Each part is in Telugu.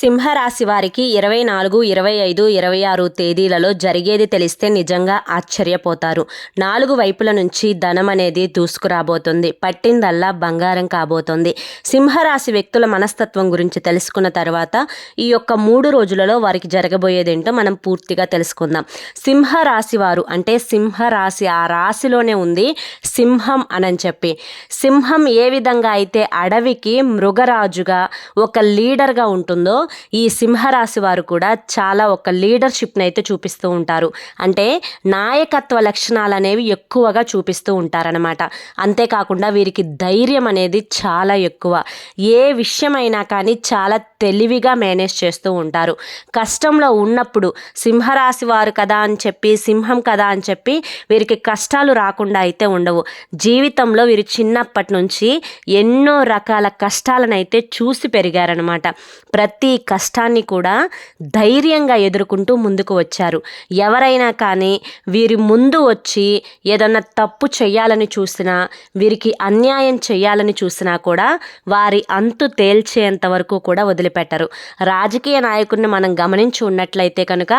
సింహరాశి వారికి ఇరవై నాలుగు ఇరవై ఐదు ఇరవై ఆరు తేదీలలో జరిగేది తెలిస్తే నిజంగా ఆశ్చర్యపోతారు. నాలుగు వైపుల నుంచి ధనం అనేది దూసుకురాబోతుంది. పట్టిందల్లా బంగారం కాబోతుంది. సింహరాశి వ్యక్తుల మనస్తత్వం గురించి తెలుసుకున్న తర్వాత ఈ యొక్క మూడు రోజులలో వారికి జరగబోయేదేంటో మనం పూర్తిగా తెలుసుకుందాం. సింహరాశి వారు అంటే సింహరాశి ఆ రాశిలోనే ఉంది సింహం అని చెప్పి. సింహం ఏ విధంగా అయితే అడవికి మృగరాజుగా ఒక లీడర్గా ఉంటుందో ఈ సింహరాశి వారు కూడా చాలా ఒక లీడర్షిప్ని అయితే చూపిస్తూ ఉంటారు. అంటే నాయకత్వ లక్షణాలు అనేవి ఎక్కువగా చూపిస్తూ ఉంటారనమాట అంతేకాకుండా వీరికి ధైర్యం అనేది చాలా ఎక్కువ. ఏ విషయమైనా కానీ చాలా తెలివిగా మేనేజ్ చేస్తూ ఉంటారు. కష్టంలో ఉన్నప్పుడు సింహరాశి వారు కదా అని చెప్పి సింహం కదా అని చెప్పి వీరికి కష్టాలు రాకుండా అయితే ఉండవు. జీవితంలో వీరు చిన్నప్పటి నుంచి ఎన్నో రకాల కష్టాలను అయితే చూసి పెరిగారనమాట ప్రతి కష్టాన్ని కూడా ధైర్యంగా ఎదుర్కొంటూ ముందుకు వచ్చారు. ఎవరైనా కానీ వీరి ముందు వచ్చి ఏదన్నా తప్పు చేయాలని చూసినా వీరికి అన్యాయం చేయాలని చూసినా కూడా వారి అంతు తేల్చేంత వరకు కూడా వదిలిపెట్టరు. రాజకీయ నాయకుడిని మనం గమనించి ఉన్నట్లయితే కనుక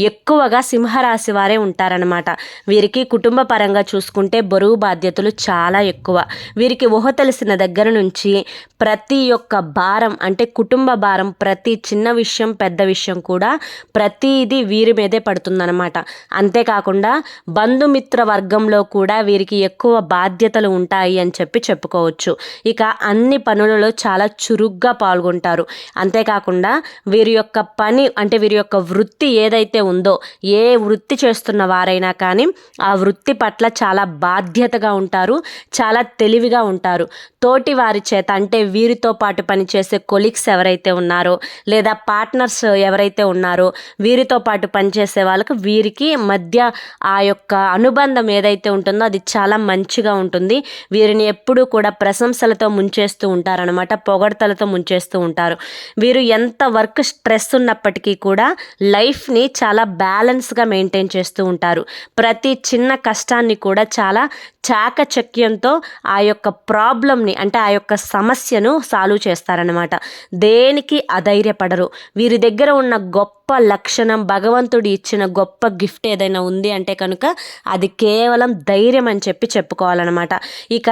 ఎక్కువగా సింహరాశి వారే ఉంటారనమాట వీరికి కుటుంబ పరంగా చూసుకుంటే బరువు బాధ్యతలు చాలా ఎక్కువ. వీరికి ఊహ తెలిసిన దగ్గర నుంచి ప్రతి ఒక్క భారం అంటే కుటుంబ భారం ప్రతి ప్రతి చిన్న విషయం పెద్ద విషయం కూడా ప్రతిదీ వీరి మీదే పడుతుందన్నమాట. అంతేకాకుండా బంధుమిత్ర వర్గంలో కూడా వీరికి ఎక్కువ బాధ్యతలు ఉంటాయి అని చెప్పి చెప్పుకోవచ్చు. ఇక అన్ని పనులలో చాలా చురుగ్గా పాల్గొంటారు. అంతేకాకుండా వీరి యొక్క పని అంటే వీరి యొక్క వృత్తి ఏదైతే ఉందో ఏ వృత్తి చేస్తున్న వారైనా కానీ ఆ వృత్తి పట్ల చాలా బాధ్యతగా ఉంటారు చాలా తెలివిగా ఉంటారు. తోటి వారి చేత అంటే వీరితో పాటు పనిచేసే కొలీగ్స్ ఎవరైతే ఉన్నారో లేదా పార్ట్నర్స్ ఎవరైతే ఉన్నారో వీరితో పాటు పనిచేసే వాళ్ళకు వీరికి మధ్య ఆ యొక్క అనుబంధం ఏదైతే ఉంటుందో అది చాలా మంచిగా ఉంటుంది. వీరిని ఎప్పుడూ కూడా ప్రశంసలతో ముంచేస్తూ ఉంటారనమాట పొగడతలతో ముంచేస్తూ ఉంటారు. వీరు ఎంత వర్క్ స్ట్రెస్ ఉన్నప్పటికీ కూడా లైఫ్ని చాలా బ్యాలెన్స్గా మెయింటైన్ చేస్తూ ఉంటారు. ప్రతి చిన్న కష్టాన్ని కూడా చాలా చాకచక్యంతో ఆ యొక్క ప్రాబ్లమ్ని అంటే ఆ యొక్క సమస్యను సాల్వ్ చేస్తారనమాట దేనికి ధైర్యపడరు. వీరి దగ్గర ఉన్న గొప్ప లక్షణం భగవంతుడు ఇచ్చిన గొప్ప గిఫ్ట్ ఏదైనా ఉంది అంటే కనుక అది కేవలం ధైర్యం అని చెప్పి చెప్పుకోవాలన్నమాట. ఇక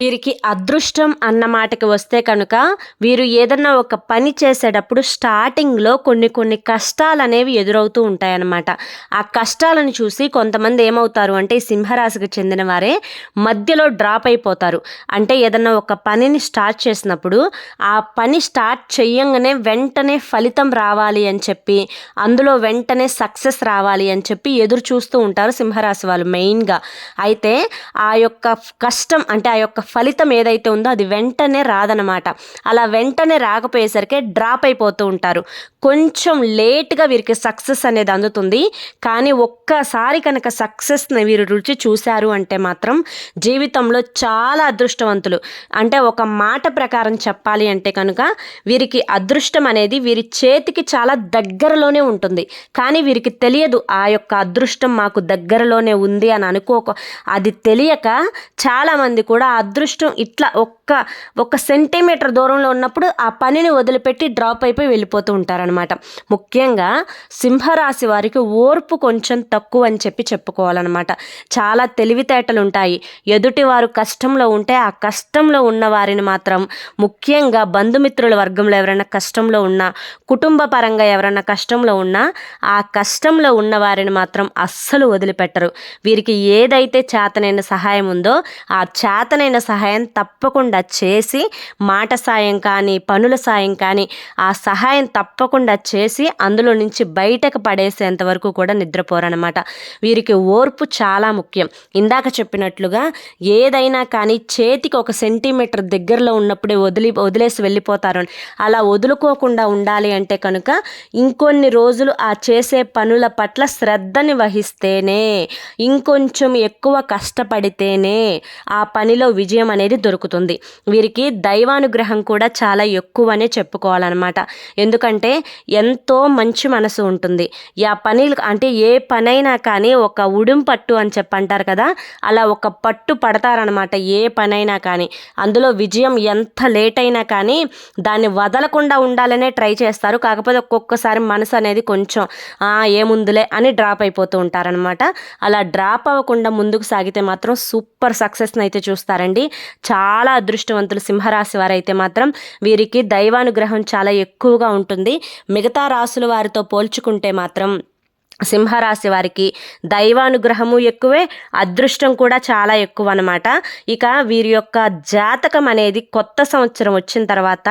వీరికి అదృష్టం అన్న మాటకి వస్తే కనుక వీరు ఏదన్నా ఒక పని చేసేటప్పుడు స్టార్టింగ్లో కొన్ని కొన్ని కష్టాలు అనేవి ఎదురవుతూ ఉంటాయన్నమాట. ఆ కష్టాలను చూసి కొంతమంది ఏమవుతారు అంటే సింహరాశికి చెందిన వారే మధ్యలో డ్రాప్ అయిపోతారు. అంటే ఏదన్నా ఒక పనిని స్టార్ట్ చేసినప్పుడు ఆ పని స్టార్ట్ చెయ్యంగానే వెంటనే ఫలితం రావాలి అని చెప్పి అందులో వెంటనే సక్సెస్ రావాలి అని చెప్పి ఎదురు చూస్తూ ఉంటారు సింహరాశి వాళ్ళు మెయిన్గా. అయితే ఆ యొక్క కష్టం అంటే ఆ యొక్క ఫలితం ఏదైతే ఉందో అది వెంటనే రాదనమాట అలా వెంటనే రాకపోయేసరికి డ్రాప్ అయిపోతూ ఉంటారు. కొంచెం లేట్గా వీరికి సక్సెస్ అనేది అందుతుంది. కానీ ఒక్కసారి కనుక సక్సెస్ని వీరు రుచి చూశారు అంటే మాత్రం జీవితంలో చాలా అదృష్టవంతులు. అంటే ఒక మాట ప్రకారం చెప్పాలి అంటే కనుక వీరికి అదృష్టం అనేది వీరి చేతికి చాలా దగ్గరలోనే ఉంటుంది. కానీ వీరికి తెలియదు ఆ యొక్క అదృష్టం మాకు దగ్గరలోనే ఉంది అని అనుకోక అది తెలియక చాలామంది కూడా ఆ అదృష్టం ఇట్లా ఒక్క ఒక సెంటీమీటర్ దూరంలో ఉన్నప్పుడు ఆ పనిని వదిలిపెట్టి డ్రాప్ అయిపోయి వెళ్ళిపోతూ ఉంటారనమాట ముఖ్యంగా సింహరాశి వారికి ఓర్పు కొంచెం తక్కువ అని చెప్పి చెప్పుకోవాలన్నమాట. చాలా తెలివితేటలు ఉంటాయి. ఎదుటి వారు కష్టంలో ఉంటే ఆ కష్టంలో ఉన్న వారిని మాత్రం ముఖ్యంగా బంధుమిత్రుల వర్గంలో ఎవరైనా కష్టంలో ఉన్నా కుటుంబ పరంగా ఎవరైనా కష్టంలో ఉన్నా ఆ కష్టంలో ఉన్న వారిని మాత్రం అస్సలు వదిలిపెట్టరు. వీరికి ఏదైతే చేతనైన సహాయం ఉందో ఆ చేత చేతనైన సహాయం తప్పకుండా చేసి మాట సాయం కానీ పనుల సాయం కానీ ఆ సహాయం తప్పకుండా చేసి అందులో నుంచి బయటకు పడేసేంత వరకు కూడా నిద్రపోరనమాట వీరికి ఓర్పు చాలా ముఖ్యం. ఇందాక చెప్పినట్లుగా ఏదైనా కానీ చేతికి ఒక సెంటీమీటర్ దగ్గరలో ఉన్నప్పుడే వదిలి వదిలేసి వెళ్ళిపోతారు. అలా వదులుకోకుండా ఉండాలి అంటే కనుక ఇంకొన్ని రోజులు ఆ చేసే పనుల పట్ల శ్రద్ధని వహిస్తేనే ఇంకొంచెం ఎక్కువ కష్టపడితేనే ఆ పనిలో పనిలో విజయం అనేది దొరుకుతుంది. వీరికి దైవానుగ్రహం కూడా చాలా ఎక్కువనే చెప్పుకోవాలన్నమాట. ఎందుకంటే ఎంతో మంచి మనసు ఉంటుంది. ఆ పని అంటే ఏ పనైనా కానీ ఒక ఉడుం పట్టు అని చెప్పంటారు కదా అలా ఒక పట్టు పడతారనమాట ఏ పనైనా కానీ. అందులో విజయం ఎంత లేట్ అయినా కానీ దాన్ని వదలకుండా ఉండాలనే ట్రై చేస్తారు. కాకపోతే ఒక్కొక్కసారి మనసు అనేది కొంచెం ఏముందులే అని డ్రాప్ అయిపోతూ ఉంటారనమాట అలా డ్రాప్ అవ్వకుండా ముందుకు సాగితే మాత్రం సూపర్ సక్సెస్ని అయితే చూస్తారు. చేస్తారండి చాలా అదృష్టవంతులు సింహరాశి వారైతే మాత్రం వీరికి దైవానుగ్రహం చాలా ఎక్కువగా ఉంటుంది. మిగతా రాసుల వారితో పోల్చుకుంటే మాత్రం సింహరాశి వారికి దైవానుగ్రహము ఎక్కువే అదృష్టం కూడా చాలా ఎక్కువ అనమాట ఇక వీరి యొక్క జాతకం అనేది కొత్త సంవత్సరం వచ్చిన తర్వాత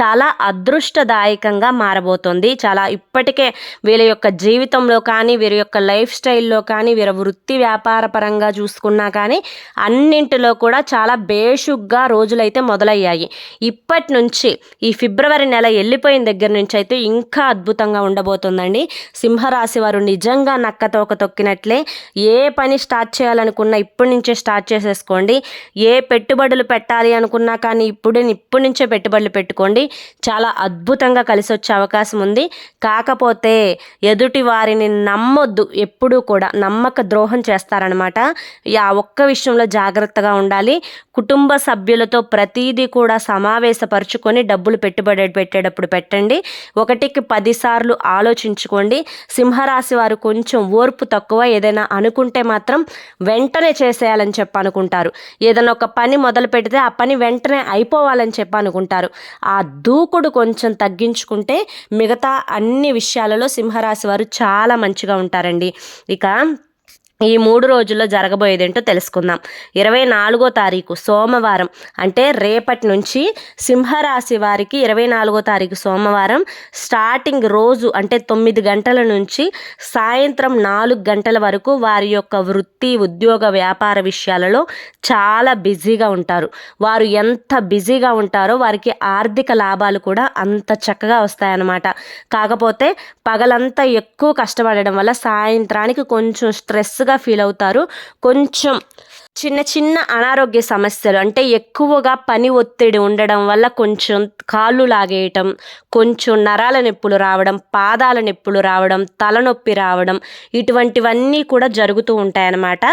చాలా అదృష్టదాయకంగా మారబోతుంది. చాలా ఇప్పటికే వీళ్ళ యొక్క జీవితంలో కానీ వీరి యొక్క లైఫ్ స్టైల్లో కానీ వీరి వృత్తి వ్యాపార పరంగా చూసుకున్నా కానీ అన్నింటిలో కూడా చాలా బేషుగ్గా రోజులైతే మొదలయ్యాయి. ఇప్పటి నుంచి ఈ ఫిబ్రవరి నెల వెళ్ళిపోయిన దగ్గర నుంచి అయితే ఇంకా అద్భుతంగా ఉండబోతుందండి. సింహరాశి వారు నిజంగా నక్కతోక తొక్కినట్లే ఏ పని స్టార్ట్ చేయాలనుకున్నా ఇప్పటి నుంచే స్టార్ట్ చేసేసుకోండి. ఏ పెట్టుబడులు పెట్టాలి అనుకున్నా కానీ ఇప్పుడే ఇప్పటి నుంచే పెట్టుబడులు పెట్టుకోండి. చాలా అద్భుతంగా కలిసి వచ్చే అవకాశం ఉంది. కాకపోతే ఎదుటి వారిని నమ్మొద్దు. ఎప్పుడూ కూడా నమ్మక ద్రోహం చేస్తారనమాట ఆ ఒక్క విషయంలో జాగ్రత్తగా ఉండాలి. కుటుంబ సభ్యులతో ప్రతీదీ కూడా సమావేశపరుచుకొని డబ్బులు పెట్టుబడి పెట్టేటప్పుడు పెట్టండి. ఒకటికి పదిసార్లు ఆలోచించుకోండి. సింహరాశి వారు కొంచెం ఓర్పు తక్కువ ఏదైనా అనుకుంటే మాత్రం వెంటనే చేసేయాలని చెప్పి అనుకుంటారు ఏదైనా ఒక పని మొదలు పెడితే ఆ పని వెంటనే అయిపోవాలని చెప్పి అనుకుంటారు ఆ దూకుడు కొంచెం తగ్గించుకుంటే మిగతా అన్ని విషయాలలో సింహరాశి వారు చాలా మంచిగా ఉంటారండి. ఇక ఈ మూడు రోజుల్లో జరగబోయేది ఏంటో తెలుసుకుందాం. ఇరవై నాలుగో తారీఖు సోమవారం అంటే రేపటి నుంచి సింహరాశి వారికి ఇరవై నాలుగో తారీఖు సోమవారం స్టార్టింగ్ రోజు అంటే తొమ్మిది గంటల నుంచి సాయంత్రం నాలుగు గంటల వరకు వారి యొక్క వృత్తి ఉద్యోగ వ్యాపార విషయాలలో చాలా బిజీగా ఉంటారు. వారు ఎంత బిజీగా ఉంటారో వారికి ఆర్థిక లాభాలు కూడా అంత చక్కగా వస్తాయన్నమాట. కాకపోతే పగలంతా ఎక్కువ కష్టపడడం వల్ల సాయంత్రానికి కొంచెం స్ట్రెస్ గా ఫీల్ అవుతారు. కొంచెం చిన్న చిన్న అనారోగ్య సమస్యలు అంటే ఎక్కువగా పని ఒత్తిడి ఉండడం వల్ల కొంచెం కాళ్ళు లాగేయటం కొంచెం నరాల నొప్పులు రావడం పాదాల నొప్పులు రావడం తలనొప్పి రావడం ఇటువంటివన్నీ కూడా జరుగుతూ ఉంటాయన్నమాట.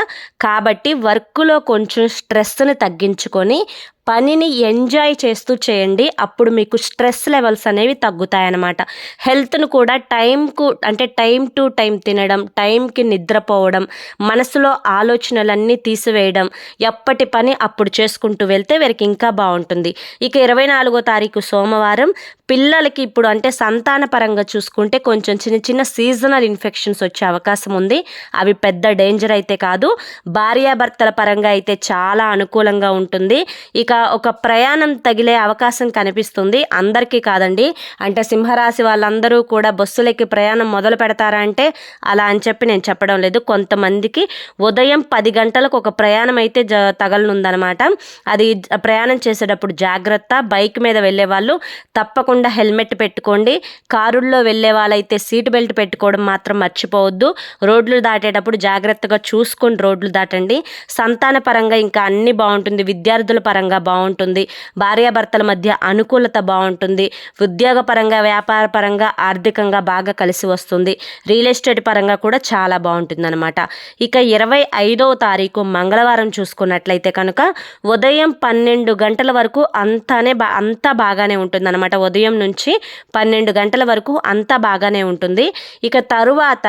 కాబట్టి వర్క్లో కొంచెం స్ట్రెస్ని తగ్గించుకొని పనిని ఎంజాయ్ చేస్తూ చేయండి. అప్పుడు మీకు స్ట్రెస్ లెవెల్స్ అనేవి తగ్గుతాయన్నమాట. హెల్త్ను కూడా టైంకు అంటే టైం టు టైం తినడం టైంకి నిద్రపోవడం మనసులో ఆలోచనలన్నీ తీసివేయడం ఎప్పటి పని అప్పుడు చేసుకుంటూ వెళ్తే వీరికి ఇంకా బాగుంటుంది. ఇక ఇరవై నాలుగో తారీఖు సోమవారం పిల్లలకి ఇప్పుడు అంటే సంతాన పరంగా చూసుకుంటే కొంచెం చిన్న చిన్న సీజనల్ ఇన్ఫెక్షన్స్ వచ్చే అవకాశం ఉంది. అవి పెద్ద డేంజర్ అయితే కాదు. భార్యాభర్తల పరంగా అయితే చాలా అనుకూలంగా ఉంటుంది. ఇక ఒక ప్రయాణం తగిలే అవకాశం కనిపిస్తుంది. అందరికీ కాదండి. అంటే సింహరాశి వాళ్ళందరూ కూడా బస్సులకి ప్రయాణం మొదలు పెడతారా అంటే అలా అని చెప్పి నేను చెప్పడం లేదు. కొంతమందికి ఉదయం పది గంటలకు ఒక ప్రయాణం అయితే జ తగలనుందనమాట. అది ప్రయాణం చేసేటప్పుడు జాగ్రత్త. బైక్ మీద వెళ్ళే వాళ్ళు తప్పకుండా హెల్మెట్ పెట్టుకోండి. కారుల్లో వెళ్ళే వాళ్ళైతే సీట్ బెల్ట్ పెట్టుకోవడం మాత్రం మర్చిపోవద్దు. రోడ్లు దాటేటప్పుడు జాగ్రత్తగా చూసుకొని రోడ్లు దాటండి. సంతాన పరంగా ఇంకా అన్ని బాగుంటుంది. విద్యార్థుల పరంగా బాగుంటుంది. భార్యాభర్తల మధ్య అనుకూలత బాగుంటుంది. ఉద్యోగ పరంగా వ్యాపార పరంగా ఆర్థికంగా బాగా కలిసి వస్తుంది. రియల్ ఎస్టేట్ పరంగా కూడా చాలా బాగుంటుంది అనమాట ఇక ఇరవై ఐదవ తారీఖు మంగళవారం చూసుకున్నట్లయితే కనుక ఉదయం పన్నెండు గంటల వరకు అంతానే బా అంతా బాగానే ఉంటుంది అనమాట ఉదయం నుంచి పన్నెండు గంటల వరకు అంతా బాగానే ఉంటుంది. ఇక తరువాత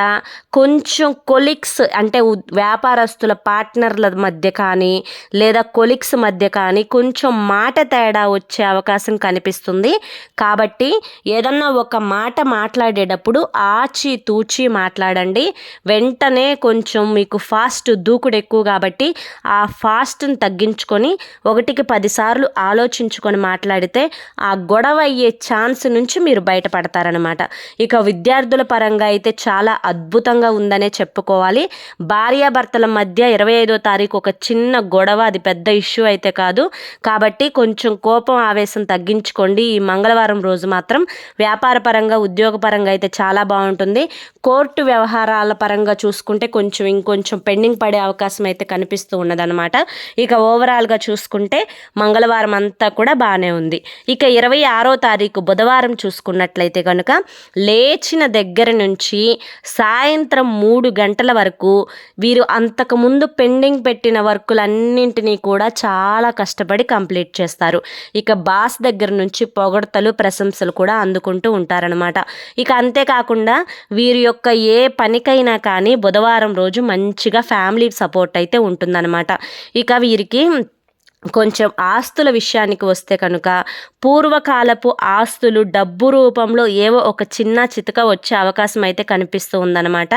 కొంచెం కొలిక్స్ అంటే వ్యాపారస్తుల పార్ట్నర్ల మధ్య కానీ లేదా కొలిక్స్ మధ్య కానీ కొంచెం మాట తేడా వచ్చే అవకాశం కనిపిస్తుంది. కాబట్టి ఏదన్నా ఒక మాట మాట్లాడేటప్పుడు ఆచి తూచి మాట్లాడండి. వెంటనే కొంచెం మీకు ఫాస్ట్ దూకుడు ఎక్కువ కాబట్టి ఆ ఫాస్ట్ని తగ్గించుకొని ఒకటికి పదిసార్లు ఆలోచించుకొని మాట్లాడితే ఆ గొడవ అయ్యే ఛాన్స్ నుంచి మీరు బయటపడతారనమాట ఇక విద్యార్థుల పరంగా అయితే చాలా అద్భుతంగా ఉందనే చెప్పుకోవాలి. భార్యాభర్తల మధ్య ఇరవై ఐదో తారీఖు ఒక చిన్న గొడవ అది పెద్ద ఇష్యూ అయితే కాదు. కాబట్టి కొంచెం కోపం ఆవేశం తగ్గించుకోండి. ఈ మంగళవారం రోజు మాత్రం వ్యాపార పరంగా ఉద్యోగ పరంగా అయితే చాలా బాగుంటుంది. కోర్టు వ్యవహారాల పరంగా చూసుకుంటే కొంచెం ఇంకొంచెం పెండింగ్ పడే అవకాశం అయితే కనిపిస్తూ ఉన్నదనమాట ఇక ఓవరాల్గా చూసుకుంటే మంగళవారం అంతా కూడా బాగానే ఉంది. ఇక ఇరవై ఆరో తారీఖు బుధవారం చూసుకున్నట్లయితే కనుక లేచిన దగ్గర నుంచి సాయంత్రం మూడు గంటల వరకు వీరు అంతకుముందు పెండింగ్ పెట్టిన వర్కులన్నింటినీ కూడా చాలా కష్టపడి కంప్లీట్ చేస్తారు. ఇక బాస్ దగ్గర నుంచి పొగడతలు ప్రశంసలు కూడా అందుకుంటూ ఉంటారనమాట ఇక అంతేకాకుండా వీరి యొక్క ఏ పనికైనా కానీ బుధవారం రోజు మంచిగా ఫ్యామిలీ సపోర్ట్ అయితే ఉంటుందన్నమాట. ఇక వీరికి కొంచెం ఆస్తుల విషయానికి వస్తే కనుక పూర్వకాలపు ఆస్తులు డబ్బు రూపంలో ఏవో ఒక చిన్న చితక వచ్చే అవకాశం అయితే కనిపిస్తూ ఉందన్నమాట.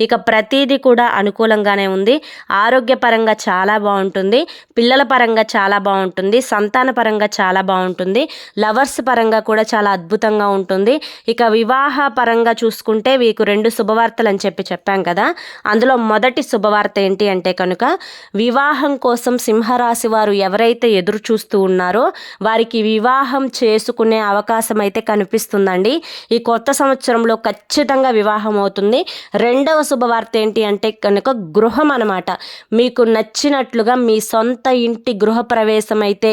ఇక ప్రతిదీ కూడా అనుకూలంగానే ఉంది. ఆరోగ్యపరంగా చాలా బాగుంటుంది. పిల్లల పరంగా చాలా బాగుంటుంది. సంతాన పరంగా చాలా బాగుంటుంది. లవర్స్ పరంగా కూడా చాలా అద్భుతంగా ఉంటుంది. ఇక వివాహ పరంగా చూసుకుంటే మీకు రెండు శుభవార్తలు అని చెప్పి చెప్పాం కదా. అందులో మొదటి శుభవార్త ఏంటి అంటే కనుక వివాహం కోసం సింహరాశి వారు ఎవరు ఎవరైతే ఎదురు చూస్తూ ఉన్నారో వారికి వివాహం చేసుకునే అవకాశం అయితే కనిపిస్తుందండి. ఈ కొత్త సంవత్సరంలో ఖచ్చితంగా వివాహం అవుతుంది. రెండవ శుభవార్త ఏంటి అంటే కనుక గృహం అనమాట మీకు నచ్చినట్లుగా మీ సొంత ఇంటి గృహప్రవేశం అయితే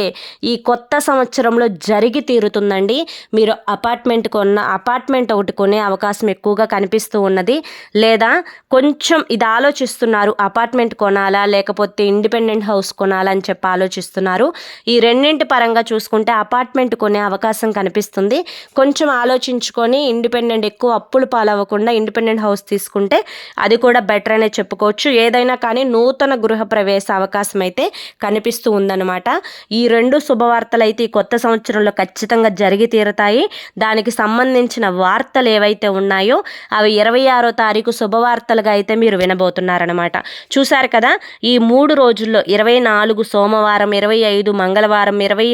ఈ కొత్త సంవత్సరంలో జరిగి తీరుతుందండి. మీరు అపార్ట్మెంట్ కొన్న అపార్ట్మెంట్ ఒకటి కొనే అవకాశం ఎక్కువగా కనిపిస్తూ ఉన్నది. లేదా కొంచెం ఇది ఆలోచిస్తున్నారు అపార్ట్మెంట్ కొనాలా లేకపోతే ఇండిపెండెంట్ హౌస్ కొనాలా అని చెప్పి ఆలోచిస్తున్నారు. ఈ రెండింటి పరంగా చూసుకుంటే అపార్ట్మెంట్ కొనే అవకాశం కనిపిస్తుంది. కొంచెం ఆలోచించుకొని ఇండిపెండెంట్ ఎక్కువ అప్పులు పాలవ్వకుండా ఇండిపెండెంట్ హౌస్ తీసుకుంటే అది కూడా బెటర్ అనే చెప్పుకోవచ్చు. ఏదైనా కానీ నూతన గృహ ప్రవేశ అవకాశం అయితే కనిపిస్తూ ఉందన్నమాట. ఈ రెండు శుభవార్తలు అయితే ఈ కొత్త సంవత్సరంలో ఖచ్చితంగా జరిగి తీరుతాయి. దానికి సంబంధించిన వార్తలు ఏవైతే ఉన్నాయో అవి ఇరవై ఆరో తారీఖు శుభవార్తలుగా అయితే మీరు వినబోతున్నారనమాట చూశారు కదా ఈ మూడు రోజుల్లో ఇరవై నాలుగు సోమవారం ఇరవై ఐదు మంగళవారం ఇరవై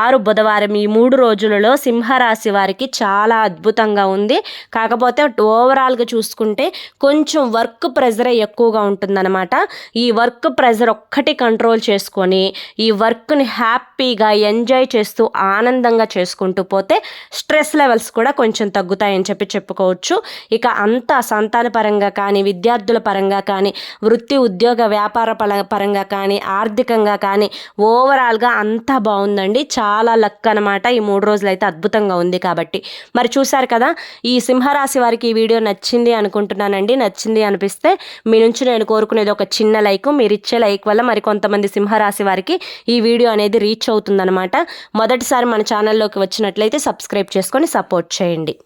ఆరు బుధవారం ఈ మూడు రోజులలో సింహరాశి వారికి చాలా అద్భుతంగా ఉంది. కాకపోతే ఓవరాల్గా చూసుకుంటే కొంచెం వర్క్ ప్రెజర్ ఎక్కువగా ఉంటుందన్నమాట. ఈ వర్క్ ప్రెజర్ ఒక్కటి కంట్రోల్ చేసుకొని ఈ వర్క్ని హ్యాపీగా ఎంజాయ్ చేస్తూ ఆనందంగా చేసుకుంటూ పోతే స్ట్రెస్ లెవెల్స్ కూడా కొంచెం తగ్గుతాయని చెప్పి చెప్పుకోవచ్చు. ఇక అంతా సంతాన పరంగా కానీ విద్యార్థుల పరంగా కానీ వృత్తి ఉద్యోగ వ్యాపార పరంగా కానీ ఆర్థికంగా కానీ ఓవరాల్గా అంతా బాగుందండి చాలా లక్ అనమాట ఈ మూడు రోజులు అయితే అద్భుతంగా ఉంది కాబట్టి. మరి చూసారు కదా ఈ సింహరాశి వారికి ఈ వీడియో నచ్చింది అనుకుంటున్నానండి. నచ్చింది అనిపిస్తే మీ నుంచి నేను కోరుకునేది ఒక చిన్న లైక్ మీరు ఇచ్చే లైక్ వల్ల మరి కొంతమంది సింహరాశి వారికి ఈ వీడియో అనేది రీచ్ అవుతుందన్నమాట. మొదటిసారి మన ఛానల్లోకి వచ్చినట్లయితే సబ్స్క్రైబ్ చేసుకొని సపోర్ట్ చేయండి.